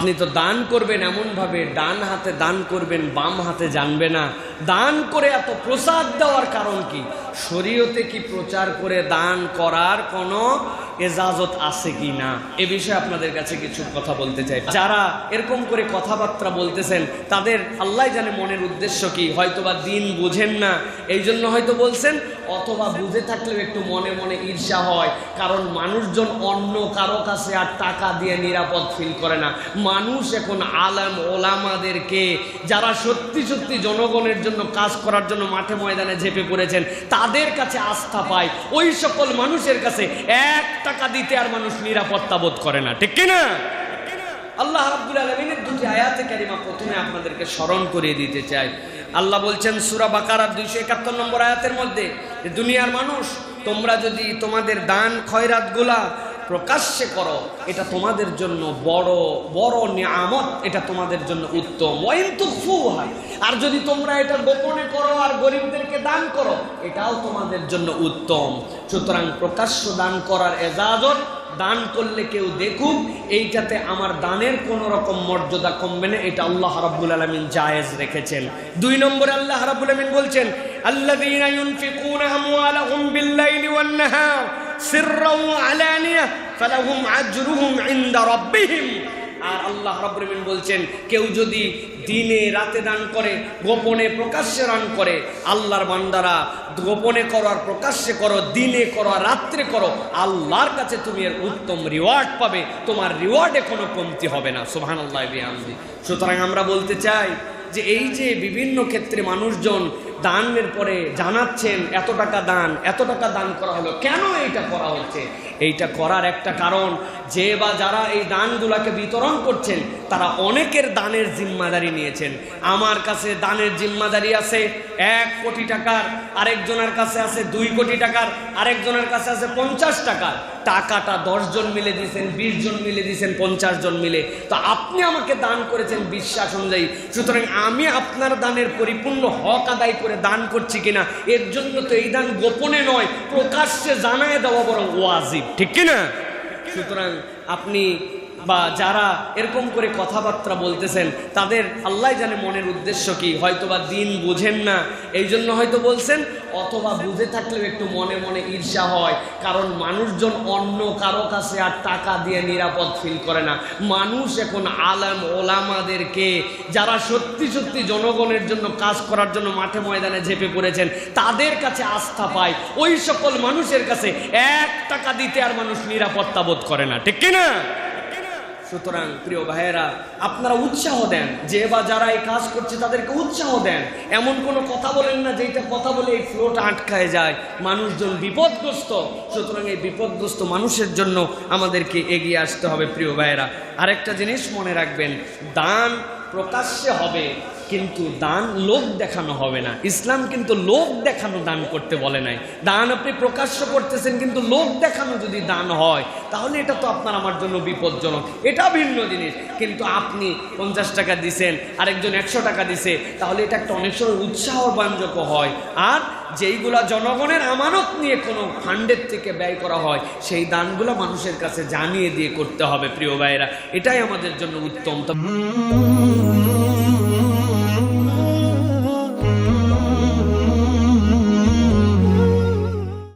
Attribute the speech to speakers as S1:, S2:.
S1: আপনি তো দান করবেন এমনভাবে, ডান হাতে দান করবেন, বাম হাতে জানবে না। দান করে এত প্রসাদ দেওয়ার কারণ কি? শরীয়তে কি প্রচার করে দান করার কোনো এজাজত আছে কি না? এ বিষয়ে আপনাদের কাছে কিছু কথা বলতে চাই। যারা এরকম করে কথাবার্তা বলতেছেন, তাদের আল্লাহ জানে মনের উদ্দেশ্য কি। হয়তোবা দিন বুঝেন না এই জন্য হয়তো বলছেন, অথবা বুঝে থাকলেও একটু মনে মনে ঈর্ষা হয়। কারণ মানুষজন অন্য কারও কাছে আর টাকা দিয়ে নিরাপদ ফিল করে না। মানুষ এখন আলাম ওলামাদেরকে, যারা সত্যি সত্যি জনগণের জন্য কাজ করার জন্য মাঠে ময়দানে ঝেপে পড়েছেন, তাদের কাছে আস্থা পায়। ওই সকল মানুষের কাছে এক টাকা দিতে আর মানুষ নিরাপত্তা বোধ করে না, ঠিক কিনা? আল্লাহ রাব্বুল আলমিনের দুটি আয়াতে কারিমা প্রথমে আপনাদেরকে স্মরণ করিয়ে দিতে চাই। আল্লাহ বলছেন, সুরা বাকারার দুইশো একাত্তর নম্বর আয়াতের মধ্যে দুনিয়ার মানুষ, তোমরা যদি তোমাদের দান খয়রাতগুলা প্রকাশ্যে করো, এটা তোমাদের জন্য বড় বড় নিয়ামত, এটা তোমাদের জন্য উত্তম। ওয়াইন্তুফু হয় আর যদি তোমরা এটা গোপনে করো আর গরিবদেরকে দান করো, এটাও তোমাদের জন্য উত্তম। সুতরাং প্রকাশ্য দান করার এজাজত, দান করলে কেউ দেখুক, এইটাতে আমার দানের কোনো রকম মর্যাদা কমবে না, এটা আল্লাহ রাব্বুল আলামিন জায়েজ রেখেছেন। দুই নম্বরে আল্লাহ রাব্বুল আলামিন বলছেন, আল্লাযীনা ইউনফিকুনা আমওয়ালাহুম বিল-লাইলি ওয়ান-নাহার সিররাও ওয়া আলানিয়া, ফালাহুম আজরুহুম ইনদা রাব্বিহিম। আর আল্লাহ রাব্বুল বলছেন, কেউ যদি দিনে রাতে দান করে, গোপনে প্রকাশ্যে দান করে, আল্লাহর বান্দারা গোপনে করো আর প্রকাশ্যে করো, দিনে করো আর রাত্রে করো, আল্লাহর কাছে তুমি এর উত্তম রিওয়ার্ড পাবে, তোমার রিওয়ার্ডে কোনো কমতি হবে না। সুবহান আল্লাহ সুতরাং আমরা বলতে চাই যে, এই যে বিভিন্ন ক্ষেত্রে মানুষজন দানের পরে জানাচ্ছেন, এত টাকা দান, এত টাকা দান করা হলো। কেন এটা করা হচ্ছে? এইটা করার একটা কারণ, যে বা যারা এই দানগুলাকে বিতরণ করছেন, তারা অনেকের দানের জিম্মাদারি নিয়েছেন। আমার কাছে দানের জিম্মাদারি আছে এক কোটি টাকার, আরেকজনের কাছে আছে দুই কোটি টাকার, আরেকজনের কাছে আছে পঞ্চাশ টাকার। টাকাটা জন মিলে দিয়েছেন, বিশ জন মিলে দিয়েছেন, পঞ্চাশ জন মিলে। তো আপনি আমাকে দান করেছেন বিশ্বাস অনুযায়ী। সুতরাং আমি আপনার দানের পরিপূর্ণ হক আদায় করে দান করছি কিনা, এর জন্য তো এই দান গোপনে নয়, প্রকাশ্যে জানায় দেওয়া বরং ওয়াজিব। ঠিক কিনা? সুতরাং আপনি বা যারা এরকম করে কথাবার্তা বলতেছেন, তাদের আল্লাহ জানে মনের উদ্দেশ্য কি, হয়তোবা দিন বোঝেন না। এই জন্য হয়তো বলছেন, অথবা বুঝে থাকলেও একটু মনে মনে ঈর্ষা হয়, কারণ মানুষজন অন্য কারও কাছে আর টাকা দিয়ে নিরাপদ ফিল করে না। মানুষ এখন আলাম, ওলামাদেরকে, যারা সত্যি সত্যি জনগণের জন্য কাজ করার জন্য মাঠে ময়দানে ঝেপে পড়েছেন, তাদের কাছে আস্থা পায়। ওই সকল মানুষের কাছে এক টাকা দিতে আর মানুষ নিরাপত্তা বোধ করে না, ঠিক কিনা? সুতরাং, প্রিয় ভাইয়েরা, আপনারা উৎসাহ দেন। যে বা যারা এই কাজ করছে, তাদেরকে উৎসাহ দেন। এমন কোনো কথা বলেন না যেটা কথা বলে এই ফ্লোটা আটকায় যায়। মানুষজন বিপদগ্রস্ত। সুতরাং এই বিপদগ্রস্ত মানুষের জন্য আমাদেরকে এগিয়ে আসতে হবে, প্রিয় ভাইয়েরা। আরেকটা জিনিস মনে রাখবেন, দান প্রকাশ্যে হবে। কিন্তু দান লোক দেখানো হবে না। ইসলাম কিন্তু লোক দেখানো দান করতে বলে নাই। দান আপনি প্রকাশ্য করতেছেন, কিন্তু লোক দেখানো যদি দান হয়, তাহলে এটা তো আপনার আমার জন্য বিপজ্জনক। এটা ভিন্ন জিনিস। কিন্তু আপনি পঞ্চাশ টাকা দিছেন, আরেকজন একশো টাকা দিছে, তাহলে এটা একটা অনেক সময় উৎসাহবাঞ্জক হয়। আর যেইগুলা জনগণের আমানত নিয়ে কোনো ফান্ডের থেকে ব্যয় করা হয়, সেই দানগুলো মানুষের কাছে জানিয়ে দিয়ে করতে হবে, প্রিয় ভাইয়েরা। এটাই আমাদের জন্য উত্তম।